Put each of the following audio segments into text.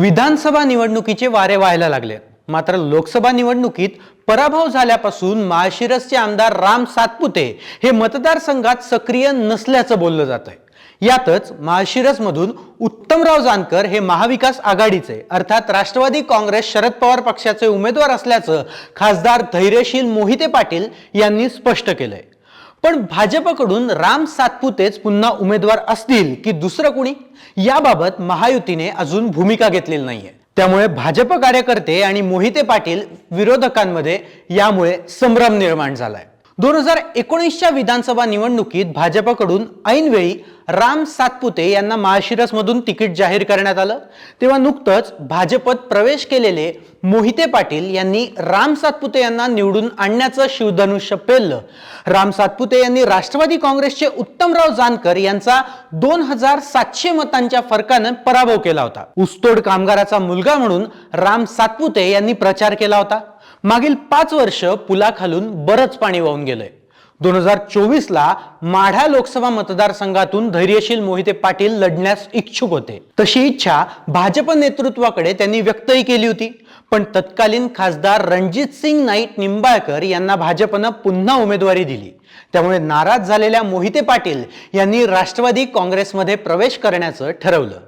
विधानसभा निवडणुकीचे वारे व्हायला लागले. मात्र लोकसभा निवडणुकीत पराभव झाल्यापासून माळशिरसचे आमदार राम सातपुते हे मतदारसंघात सक्रिय नसल्याचं बोललं जात आहे यातच माळशिरसमधून उत्तमराव जानकर हे महाविकास आघाडीचे अर्थात राष्ट्रवादी काँग्रेस शरद पवार पक्षाचे उमेदवार असल्याचं खासदार धैर्यशील मोहिते पाटील यांनी स्पष्ट केलंय. पण भाजपकडून राम सातपुतेच पुन्हा उमेदवार असतील की दुसरं कुणी? याबाबत महायुतीने अजून भूमिका घेतलेली नाहीये. त्यामुळे भाजप कार्यकर्ते आणि मोहिते पाटील विरोधकांमध्ये यामुळे संभ्रम निर्माण झालाय. दोन हजार एकोणीसच्या विधानसभा निवडणुकीत भाजपकडून ऐनवेळी राम सातपुते यांना माळशिरसमधून तिकीट जाहीर करण्यात आलं. तेव्हा नुकतंच भाजपत प्रवेश केलेले मोहिते पाटील यांनी राम सातपुते यांना निवडून आणण्याचं शिवधनुष्य पेललं. राम सातपुते यांनी राष्ट्रवादी काँग्रेसचे उत्तमराव जानकर यांचा दोन हजार सातशे मतांच्या फरकानं पराभव केला होता. ऊसतोड कामगाराचा मुलगा म्हणून राम सातपुते यांनी प्रचार केला होता. मागील पाच वर्ष पुलाखालून बरंच पाणी वाहून गेलंय. दोन हजार चोवीस ला माढा लोकसभा मतदारसंघातून धैर्यशील मोहिते पाटील लढण्यास इच्छुक होते. तशी इच्छा भाजप नेतृत्वाकडे त्यांनी व्यक्तही केली होती. पण तत्कालीन खासदार रणजित सिंग नाईक निंबाळकर यांना भाजपनं पुन्हा उमेदवारी दिली. त्यामुळे नाराज झालेल्या मोहिते पाटील यांनी राष्ट्रवादी काँग्रेसमध्ये प्रवेश करण्याचं ठरवलं.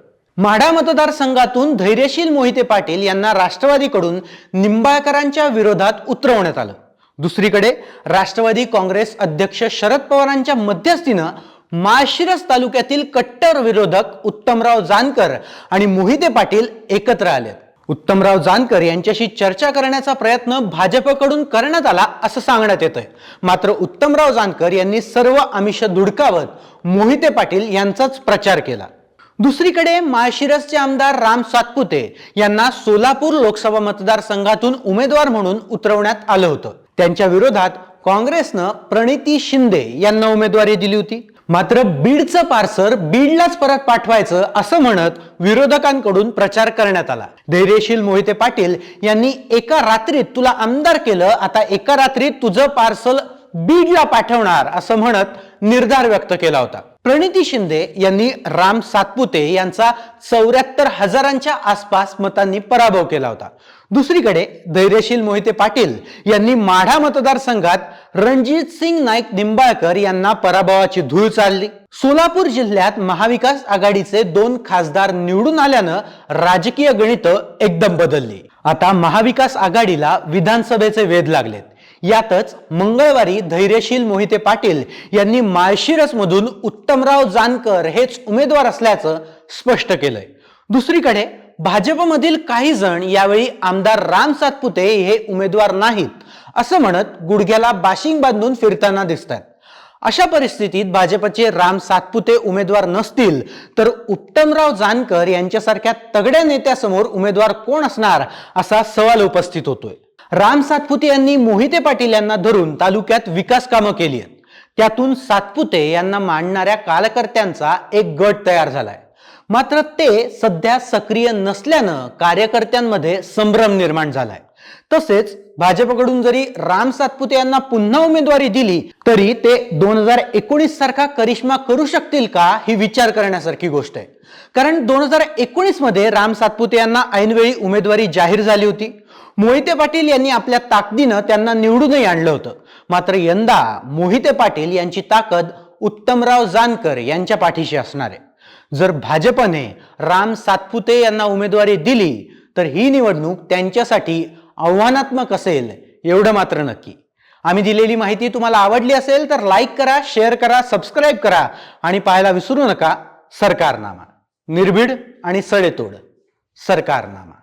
माढा मतदारसंघातून धैर्यशील मोहिते पाटील यांना राष्ट्रवादीकडून निंबाळकरांच्या विरोधात उतरवण्यात आलं. दुसरीकडे राष्ट्रवादी काँग्रेस अध्यक्ष शरद पवारांच्या मध्यस्थीनं माळशिरस तालुक्यातील कट्टर विरोधक उत्तमराव जानकर आणि मोहिते पाटील एकत्र आले उत्तमराव जानकर यांच्याशी चर्चा करण्याचा प्रयत्न भाजपकडून करण्यात आला असं सांगण्यात येतंय. मात्र उत्तमराव जानकर यांनी सर्व आमिष धुडकावत मोहिते पाटील यांचाच प्रचार केला. दुसरीकडे माळशिरसचे आमदार राम सातपुते यांना सोलापूर लोकसभा मतदारसंघातून उमेदवार म्हणून उतरवण्यात आलं होतं. त्यांच्या विरोधात काँग्रेसनं प्रणिती शिंदे यांना उमेदवारी दिली होती. मात्र बीडचं पार्सर बीडलाच परत पाठवायचं असं म्हणत विरोधकांकडून प्रचार करण्यात आला. धैर्यशील मोहिते पाटील यांनी एका रात्रीत तुला आमदार केलं आता एका रात्रीत तुझं पार्सल बीडला पाठवणार असं म्हणत निर्धार व्यक्त केला होता. प्रणिती शिंदे यांनी राम सातपुते यांचा चौऱ्याहत्तर हजारांच्या आसपास मतांनी पराभव केला होता. दुसरीकडे धैर्यशील मोहिते पाटील यांनी माढा मतदारसंघात रणजित सिंग नाईक निंबाळकर यांना पराभवाची धूळ चालली. सोलापूर जिल्ह्यात महाविकास आघाडीचे दोन खासदार निवडून आल्यानं राजकीय गणित एकदम बदलली. आता महाविकास आघाडीला विधानसभेचे वेध लागलेत. यातच मंगळवारी धैर्यशील मोहिते पाटील यांनी माळशिरसमधून उत्तमराव जानकर हेच उमेदवार असल्याचं स्पष्ट केलंय. दुसरीकडे भाजपमधील काही जण यावेळी आमदार राम सातपुते हे उमेदवार नाहीत असं म्हणत गुडघ्याला बाशिंग बांधून फिरताना दिसतात अशा परिस्थितीत भाजपचे राम सातपुते उमेदवार नसतील तर उत्तमराव जानकर यांच्यासारख्या तगड्या नेत्यासमोर उमेदवार कोण असणार असा सवाल उपस्थित होतोय. राम सातपुते यांनी मोहिते पाटील यांना धरून तालुक्यात विकास कामं केली आहेत. त्यातून सातपुते यांना मांडणाऱ्या कार्यकर्त्यांचा एक गट तयार झालाय. मात्र ते सध्या सक्रिय नसल्यानं कार्यकर्त्यांमध्ये संभ्रम निर्माण झालाय. तसेच भाजपकडून जरी राम सातपुते यांना पुन्हा उमेदवारी दिली तरी ते दोन हजार एकोणीस सारखा करिश्मा करू शकतील का ही विचार करण्यासारखी गोष्ट आहे. कारण दोन हजार एकोणीसमध्ये राम सातपुते यांना ऐनवेळी उमेदवारी जाहीर झाली होती. मोहिते पाटील यांनी आपल्या ताकदीनं त्यांना निवडूनही आणलं होतं. मात्र यंदा मोहिते पाटील यांची ताकद उत्तमराव जानकर यांच्या पाठीशी असणार आहे. जर भाजपने राम सातपुते यांना उमेदवारी दिली तर ही निवडणूक त्यांच्यासाठी आव्हानात्मक असेल एवढं मात्र नक्की. आम्ही दिलेली माहिती तुम्हाला आवडली असेल तर लाईक करा शेअर करा सबस्क्राईब करा आणि पाहायला विसरू नका सरकारनामा. निर्भीड आणि सडेतोड सरकारनामा.